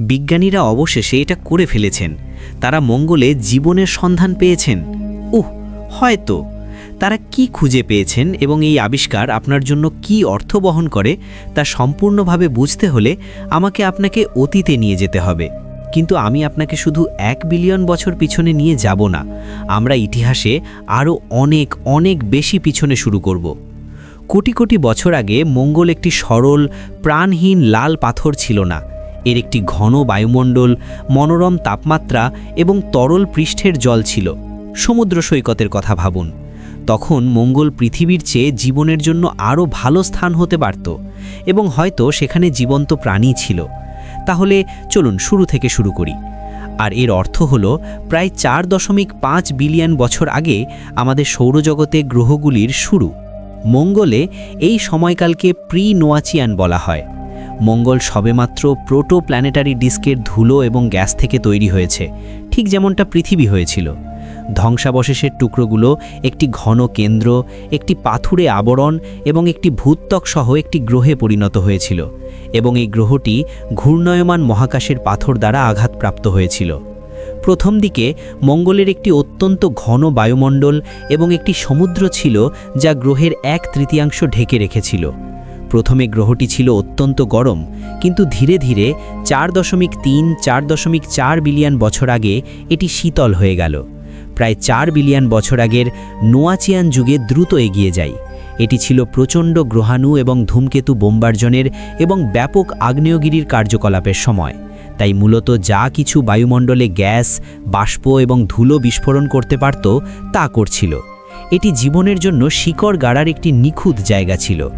বিজ্ঞানীরা অবশেষে এটা করে ফেলেছেন। তারা মঙ্গলে জীবনের সন্ধান পেয়েছেন। উহ, হয়তো। তারা কি খুঁজে পেয়েছেন এবং এই আবিষ্কার আপনার জন্য কি অর্থ বহন করে, তা সম্পূর্ণভাবে বুঝতে হলে আমাকে আপনাকে অতীতে নিয়ে যেতে হবে। কিন্তু আমি আপনাকে শুধু এক বিলিয়ন বছর পিছনে নিয়ে যাব না। আমরা ইতিহাসে আরও অনেক অনেক বেশি পিছনে শুরু করব। কোটি কোটি বছর আগে মঙ্গল একটি সরল, প্রাণহীন লাল পাথর ছিল না। এর একটি ঘন বায়ুমণ্ডল, মনোরম তাপমাত্রা এবং তরল পৃষ্ঠের জল ছিল, সমুদ্র সৈকতের কথা ভাবুন। তখন মঙ্গল পৃথিবীর চেয়ে জীবনের জন্য আরও ভালো স্থান হতে পারত এবং হয়তো সেখানে জীবন্ত প্রাণী ছিল। তাহলে চলুন শুরু থেকে শুরু করি। আর এর অর্থ হল, প্রায় চার দশমিক পাঁচ বিলিয়ন বছর আগে আমাদের সৌরজগতে গ্রহগুলির শুরু। মঙ্গলে এই সময়কালকে প্রি নোয়াচিয়ান বলা হয়। মঙ্গল সবেমাত্র প্রোটো প্ল্যানেটারি ডিস্কের ধুলো এবং গ্যাস থেকে তৈরি হয়েছে, ঠিক যেমনটা পৃথিবী হয়েছিল। ধ্বংসাবশেষের টুকরোগুলো একটি ঘন কেন্দ্র, একটি পাথুরে আবরণ এবং একটি ভূত্বক সহ একটি গ্রহে পরিণত হয়েছিল এবং এই গ্রহটি ঘূর্ণয়মান মহাকাশের পাথর দ্বারা আঘাতপ্রাপ্ত হয়েছিল। প্রথম দিকে মঙ্গলের একটি অত্যন্ত ঘন বায়ুমণ্ডল এবং একটি সমুদ্র ছিল যা গ্রহের এক তৃতীয়াংশ ঢেকে রেখেছিল। প্রথমে গ্রহটি ছিল অত্যন্ত গরম, কিন্তু ধীরে ধীরে চার দশমিক তিন, চার দশমিক চার বিলিয়ন বছর আগে এটি শীতল হয়ে গেল। প্রায় চার বিলিয়ন বছর আগের নোয়াচিয়ান যুগে দ্রুত এগিয়ে যায়। এটি ছিল প্রচণ্ড গ্রহাণু এবং ধূমকেতু বোম্বার্জনের এবং ব্যাপক আগ্নেয়গিরির কার্যকলাপের সময়। তাই মূলত যা কিছু বায়ুমণ্ডলে গ্যাস, বাষ্প এবং ধুলো বিস্ফোরণ করতে পারত, তা করছিল। এটি জীবনের জন্য শিকড় গাড়ার একটি নিখুঁত জায়গা ছিল।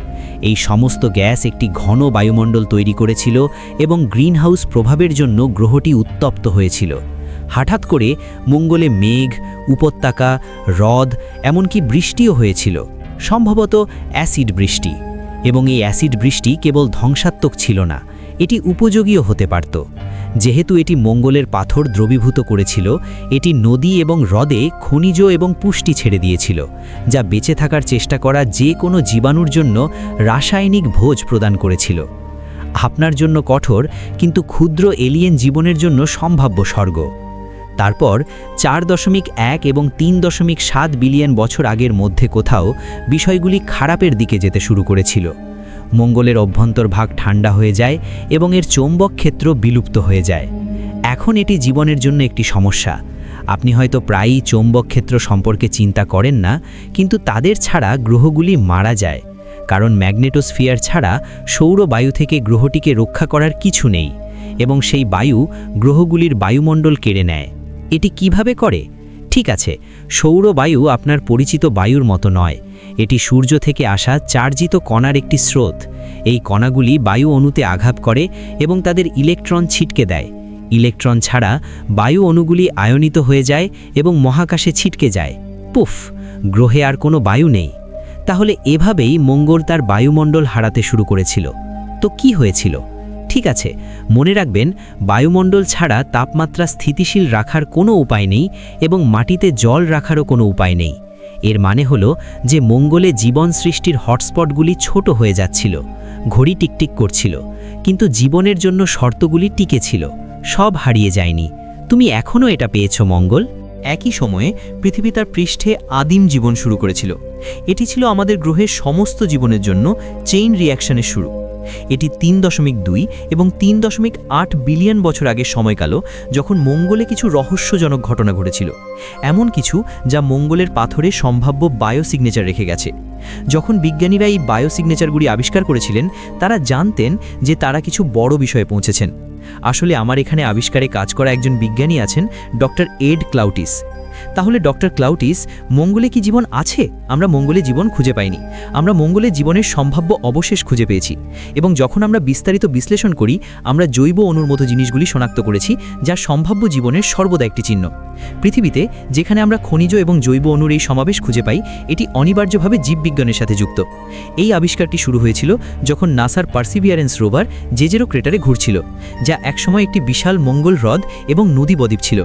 এই সমস্ত গ্যাস একটি ঘন বায়ুমণ্ডল তৈরি করেছিল এবং গ্রিনহাউস প্রভাবের জন্য গ্রহটি উত্তপ্ত হয়েছিল। হঠাৎ করে মঙ্গলে মেঘ, উপত্যকা, হ্রদ, এমনকি বৃষ্টিও হয়েছিল। সম্ভবত অ্যাসিড বৃষ্টি। এবং এই অ্যাসিড বৃষ্টি কেবল ধ্বংসাত্মক ছিল না, এটি উপযোগীও হতে পারত। যেহেতু এটি মঙ্গলের পাথর দ্রবীভূত করেছিল, এটি নদী এবং হ্রদে খনিজ এবং পুষ্টি ছেড়ে দিয়েছিল, যা বেঁচে থাকার চেষ্টা করা যে কোনো জীবাণুর জন্য রাসায়নিক ভোজ প্রদান করেছিল। আপনার জন্য কঠোর, কিন্তু ক্ষুদ্র এলিয়েন জীবনের জন্য সম্ভাব্য স্বর্গ। তারপর চার দশমিক এক এবং তিন দশমিক সাত বিলিয়ন বছর আগের মধ্যে কোথাও বিষয়গুলি খারাপের দিকে যেতে শুরু করেছিল। মঙ্গলের অভ্যন্তর ভাগ ঠান্ডা হয়ে যায় এবং এর চৌম্বক ক্ষেত্র বিলুপ্ত হয়ে যায়। এখন এটি জীবনের জন্য একটি সমস্যা। আপনি হয়তো প্রায়ই চৌম্বক ক্ষেত্র সম্পর্কে চিন্তা করেন না, কিন্তু তাদের ছাড়া গ্রহগুলি মারা যায়। কারণ ম্যাগনেটোস্ফিয়ার ছাড়া সৌর বায়ু থেকে গ্রহটিকে রক্ষা করার কিছু নেই এবং সেই বায়ু গ্রহগুলির বায়ুমণ্ডল কেড়ে নেয়। এটি কীভাবে করে? ঠিক আছে, সৌর বায়ু আপনার পরিচিত বায়ুর মতো নয়। এটি সূর্য থেকে আসা চার্জিত কণার একটি স্রোত। এই কণাগুলি বায়ু অণুতে আঘাত করে এবং তাদের ইলেকট্রন ছিটকে দেয়। ইলেকট্রন ছাড়া বায়ু অণুগুলি আয়নিত হয়ে যায় এবং মহাকাশে ছিটকে যায়। পুফ, গ্রহে আর কোনো বায়ু নেই। তাহলে এভাবেই মঙ্গল তার বায়ুমণ্ডল হারাতে শুরু করেছিল। তো কি হয়েছিল? ঠিক আছে, মনে রাখবেন, বায়ুমণ্ডল ছাড়া তাপমাত্রা স্থিতিশীল রাখার কোনো উপায় নেই এবং মাটিতে জল রাখারও কোনো উপায় নেই। এর মানে হলো যে মঙ্গলে জীবন সৃষ্টির হটস্পটগুলি ছোট হয়ে যাচ্ছিল, ঘড়ি টিকটিক করছিল, কিন্তু জীবনের জন্য শর্তগুলি টিকেছিল সব হারিয়ে যায়নি। তুমি এখনও এটা পেয়েছ, মঙ্গল। একই সময়ে পৃথিবী তার পৃষ্ঠে আদিম জীবন শুরু করেছিল। এটি ছিল আমাদের গ্রহের সমস্ত জীবনের জন্য চেইন রিয়াকশনের শুরু। এটি তিন দশমিক দুই এবং তিন দশমিক আট বিলিয়ন বছর আগের সময়কালও যখন মঙ্গলে কিছু রহস্যজনক ঘটনা ঘটেছিল। এমন কিছু যা মঙ্গলের পাথরে সম্ভাব্য বায়োসিগনেচার রেখে গেছে। যখন বিজ্ঞানীরা এই বায়োসিগনেচারগুলি আবিষ্কার করেছিলেন, তারা জানতেন যে তারা কিছু বড় বিষয়ে পৌঁছেছেন। আসলে আমার এখানে আবিষ্কারে কাজ করা একজন বিজ্ঞানী আছেন ডক্টর এড ক্লাউটিস। তাহলে ডক্টর ক্লাউটিস, মঙ্গলে কি জীবন আছে? আমরা মঙ্গলে জীবন খুঁজে পাইনি। আমরা মঙ্গলে জীবনের সম্ভাব্য অবশেষ খুঁজে পেয়েছি। এবং যখন আমরা বিস্তারিত বিশ্লেষণ করি, আমরা জৈব অণুর মতো জিনিসগুলি শনাক্ত করেছি, যা সম্ভাব্য জীবনের সর্বদা একটি চিহ্ন। পৃথিবীতে যেখানে আমরা খনিজ এবং জৈব অণুর এই সমাবেশ খুঁজে পাই, এটি অনিবার্যভাবে জীববিজ্ঞানের সাথে যুক্ত। এই আবিষ্কারটি শুরু হয়েছিল যখন নাসার পার্সিভিয়ারেন্স রোভার জেজেরো ক্রেটারে ঘুরছিল, যা একসময় একটি বিশাল মঙ্গল হ্রদ এবং নদী বদ্বীপ ছিল।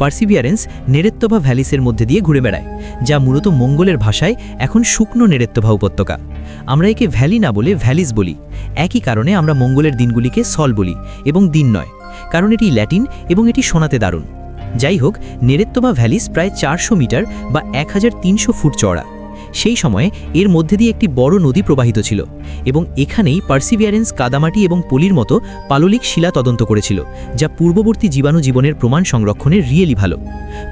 পার্সিভিয়ারেন্স নেরেত্তভা ভ্যালিসের মধ্যে দিয়ে ঘুরে বেড়ায়, যা মূলত মঙ্গলের ভাষায় এখন শুকনো নেরেত্তভা উপত্যকা। আমরা একে ভ্যালি না বলে ভ্যালিস বলি। একই কারণে আমরা মঙ্গলের দিনগুলিকে সল বলি এবং দিন নয়, কারণ এটি ল্যাটিন এবং এটি শোনাতে দারুণ। যাই হোক নেরেত্তভা ভ্যালিস প্রায় চারশো মিটার বা এক হাজার তিনশো ফুট চওড়া। সেই সময়ে এর মধ্যে দিয়ে একটি বড় নদী প্রবাহিত ছিল এবং এখানেই পার্সিভিয়ারেন্স, কাদামাটি এবং পলির মতো পাললিক শিলা তদন্ত করেছিল, যা পূর্ববর্তী জীবাণু জীবনের প্রমাণ সংরক্ষণে রিয়েলি ভালো।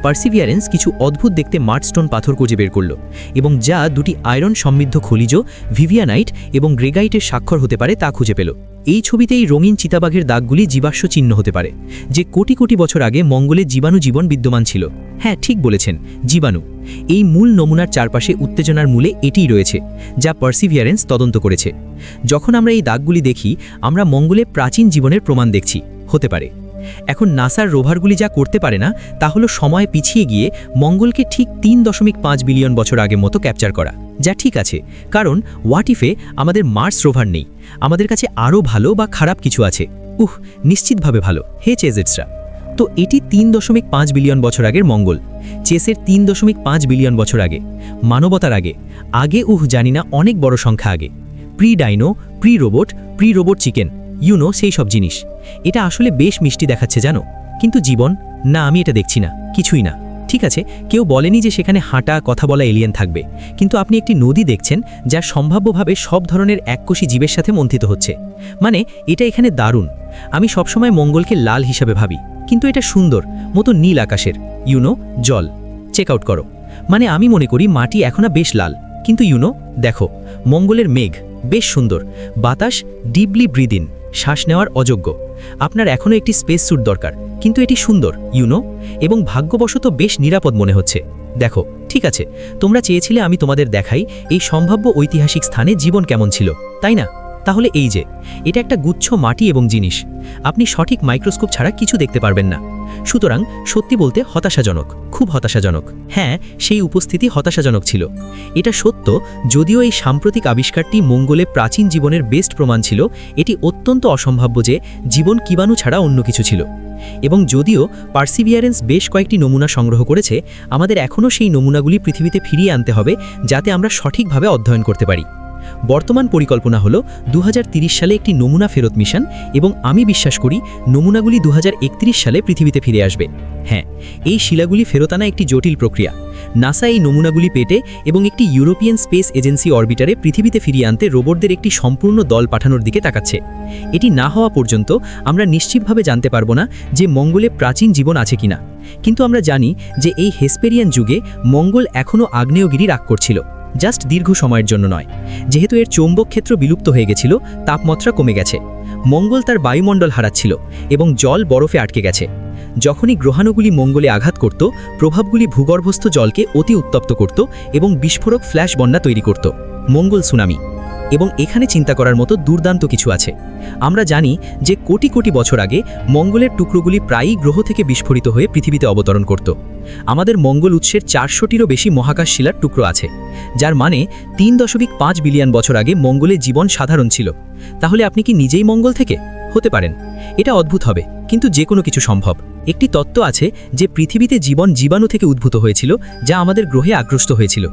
পার্সিভিয়ারেন্স কিছু অদ্ভুত দেখতে মার্টস্টোন পাথর খুঁজে বের করল এবং যা দুটি আয়রন সমৃদ্ধ খনিজ ভিভিয়ানাইট এবং গ্রেগাইটের স্বাক্ষর হতে পারে তা খুঁজে পেল। এই ছবিতেই রঙিন চিতাবাঘের দাগগুলি জীবাশ্ম চিহ্ন হতে পারে, যে কোটি কোটি বছর আগে মঙ্গলে জীবাণু জীবন বিদ্যমান ছিল। হ্যাঁ ঠিক বলেছেন, জীবাণু। এই মূল নমুনার চারপাশে উত্তেজনার মূলে এটিই রয়েছে, যা পার্সিভিয়ারেন্স তদন্ত করেছে। যখন আমরা এই দাগগুলি দেখি, আমরা মঙ্গলে প্রাচীন জীবনের প্রমাণ দেখছি, হতে পারে। এখন নাসার রোভারগুলি যা করতে পারে না, তা হলো সময় পিছিয়ে গিয়ে মঙ্গলকে ঠিক তিন দশমিক পাঁচ বিলিয়ন বছর আগের মতো ক্যাপচার করা। যা ঠিক আছে, কারণ হোয়াট ইফে আমাদের মার্স রোভার নেই। আমাদের কাছে আরও ভালো বা খারাপ কিছু আছে। উহ, নিশ্চিতভাবে ভালো। হে চেজেটসরা তো এটি তিন দশমিক পাঁচ বিলিয়ন বছর আগের মঙ্গল। চেসের তিন দশমিক পাঁচ বিলিয়ন বছর আগে। মানবতার আগে। আগে উহ, জানি না, অনেক বড় সংখ্যা আগে। Pre dino pre robot pre robot chicken. You know সেই সব জিনিস। এটা আসলে বেশ মিষ্টি দেখাচ্ছে জানো? কিন্তু জীবন, না, আমি এটা দেখছি না। কিছুই না। ঠিক আছে, কেউ বলেনি যে সেখানে হাঁটা, কথা বলা এলিয়েন থাকবে। কিন্তু আপনি একটি নদী দেখছেন যা সম্ভাব্যভাবে সব ধরনের এককোষী জীবের সাথে মন্থিত হচ্ছে। মানে এটা এখানে দারুণ। আমি সবসময় মঙ্গলকে লাল হিসাবে ভাবি। কিন্তু এটা সুন্দর, মতো নীল আকাশের। ইউনো জল। চেক আউট করো। মানে আমি মনে করি মাটি এখনও বেশ লাল। কিন্তু ইউনো দেখো, মঙ্গলের মেঘ, বেশ সুন্দর। বাতাস ডিপলি ব্রিদিন শ্বাস নেওয়ার অযোগ্য। আপনার এখনও একটি স্পেস স্যুট দরকার, কিন্তু এটি সুন্দর ইউনো এবং ভাগ্যবশত বেশ নিরাপদ মনে হচ্ছে। দেখো, ঠিক আছে, তোমরা চেয়েছিলে আমি তোমাদের দেখাই এই সম্ভাব্য ঐতিহাসিক স্থানে জীবন কেমন ছিল, তাই না? তাহলে এই যে, এটা একটা গুচ্ছ মাটি এবং জিনিস। আপনি সঠিক মাইক্রোস্কোপ ছাড়া কিছু দেখতে পারবেন না। সুতরাং সত্যি বলতে হতাশাজনক, খুব হতাশাজনক। হ্যাঁ সেই উপস্থিতি হতাশাজনক ছিল। এটা সত্য, যদিও এই সাম্প্রতিক আবিষ্কারটি মঙ্গলে প্রাচীন জীবনের বেস্ট প্রমাণ ছিল, এটি অত্যন্ত অসম্ভাব্য যে জীবন কিবাণু ছাড়া অন্য কিছু ছিল। এবং যদিও পার্সিভিয়ারেন্স বেশ কয়েকটি নমুনা সংগ্রহ করেছে, আমাদের এখনও সেই নমুনাগুলি পৃথিবীতে ফিরিয়ে আনতে হবে, যাতে আমরা সঠিকভাবে অধ্যয়ন করতে পারি। বর্তমান পরিকল্পনা হল দু সালে একটি নমুনা ফেরত মিশন এবং আমি বিশ্বাস করি নমুনাগুলি দু হাজার একত্রিশ সালে পৃথিবীতে ফিরে আসবে। হ্যাঁ এই শিলাগুলি ফেরত আনা একটি জটিল প্রক্রিয়া। নাসা এই নমুনাগুলি পেটে এবং একটি ইউরোপিয়ান স্পেস এজেন্সি অরবিটারে পৃথিবীতে ফিরিয়ে আনতে রোবটদের একটি সম্পূর্ণ দল পাঠানোর দিকে তাকাচ্ছে। এটি না হওয়া পর্যন্ত আমরা নিশ্চিতভাবে জানতে পারব না যে মঙ্গলে প্রাচীন জীবন আছে কিনা। কিন্তু আমরা জানি যে এই হেসপেরিয়ান যুগে মঙ্গল এখনও আগ্নেয়গিরি রাগ করছিল। জাস্ট দীর্ঘ সময়ের জন্য নয়। যেহেতু এর চৌম্বক ক্ষেত্র বিলুপ্ত হয়ে গেছিল, তাপমাত্রা কমে গেছে। মঙ্গল তার বায়ুমণ্ডল হারাচ্ছিল এবং জল বরফে আটকে গেছে। যখনই গ্রহাণুগুলি মঙ্গলে আঘাত করত, প্রভাবগুলি ভূগর্ভস্থ জলকে অতি উত্তপ্ত করত এবং বিস্ফোরক ফ্ল্যাশ বন্যা তৈরি করত। মঙ্গল সুনামি এবং এখানে চিন্তা করার মতো দুর্দান্ত কিছু আছে। আমরা জানি যে কোটি কোটি বছর আগে মঙ্গলের টুকরোগুলি প্রায়ই গ্রহ থেকে বিস্ফোরিত হয়ে পৃথিবীতে অবতরণ করত। আমাদের মঙ্গল উৎসের চারশোটিরও বেশি মহাকাশ শিলার টুকরো আছে, যার মানে তিন দশমিক পাঁচ বিলিয়ন বছর আগে মঙ্গলে জীবন সাধারণ ছিল। তাহলে আপনি কি নিজেই মঙ্গল থেকে? হতে পারেন। এটা অদ্ভুত হবে, কিন্তু যে কোনো কিছু সম্ভব। একটি তত্ত্ব আছে যে পৃথিবীতে জীবন জীবাণু থেকে উদ্ভূত হয়েছিল, যা আমাদের গ্রহে আগ্রস্ত হয়েছিল।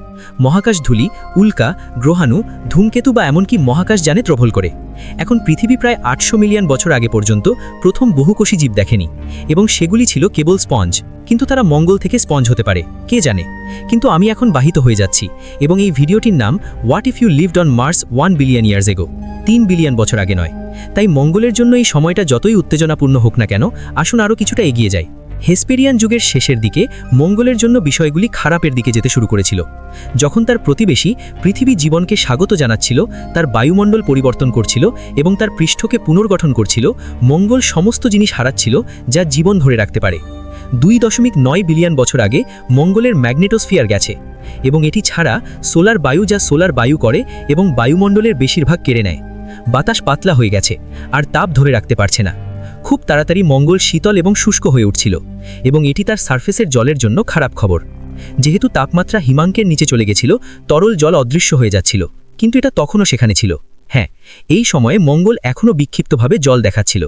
মহাকাশ ধুলি, উল্কা, গ্রহাণু, ধূমকেতু বা এমনকি মহাকাশ জানে ট্রভল করে। এখন পৃথিবী প্রায় আটশো মিলিয়ন বছর আগে পর্যন্ত প্রথম বহুকোষী জীব দেখেনি, এবং সেগুলি ছিল কেবল স্পঞ্জ, কিন্তু তারা মঙ্গল থেকে স্পঞ্জ হতে পারে, কে জানে? কিন্তু আমি এখন বাহিত হয়ে যাচ্ছি, এবং এই ভিডিওটির নাম what if you lived on Mars one billion years ago তিন বিলিয়ন বছর আগে নয়। তাই মঙ্গলের জন্য এই সময়টা যতই উত্তেজনাপূর্ণ হোক না কেন, আসুন আরও কিছুটা এগিয়ে যায় হেসপেরিয়ান যুগের শেষের দিকে মঙ্গলের জন্য বিষয়গুলি খারাপের দিকে যেতে শুরু করেছিল। যখন তার প্রতিবেশী পৃথিবী জীবনকে স্বাগত জানাচ্ছিল, তার বায়ুমণ্ডল পরিবর্তন করছিল এবং তার পৃষ্ঠকে পুনর্গঠন করছিল, মঙ্গল সমস্ত জিনিস হারাচ্ছিল যা জীবন ধরে রাখতে পারে। দুই দশমিক নয় বিলিয়ন বছর আগে মঙ্গলের ম্যাগনেটোস্ফিয়ার গেছে এবং এটি ছাড়া সোলার বায়ু যা সোলার বায়ু করে এবং বায়ুমণ্ডলের বেশিরভাগ কেড়ে নেয়। বাতাস পাতলা হয়ে গেছে, আর তাপ ধরে রাখতে পারছে না। খুব তাড়াতাড়ি মঙ্গল শীতল এবং শুষ্ক হয়ে উঠছিল, এবং এটি তার সার্ফেসের জলের জন্য খারাপ খবর। যেহেতু তাপমাত্রা হিমাঙ্কের নিচে চলে গেছিল, তরল জল অদৃশ্য হয়ে যাচ্ছিল, কিন্তু এটা তখনও সেখানে ছিল। হ্যাঁ এই সময়ে মঙ্গল এখনও বিক্ষিপ্তভাবে জল দেখাচ্ছিল।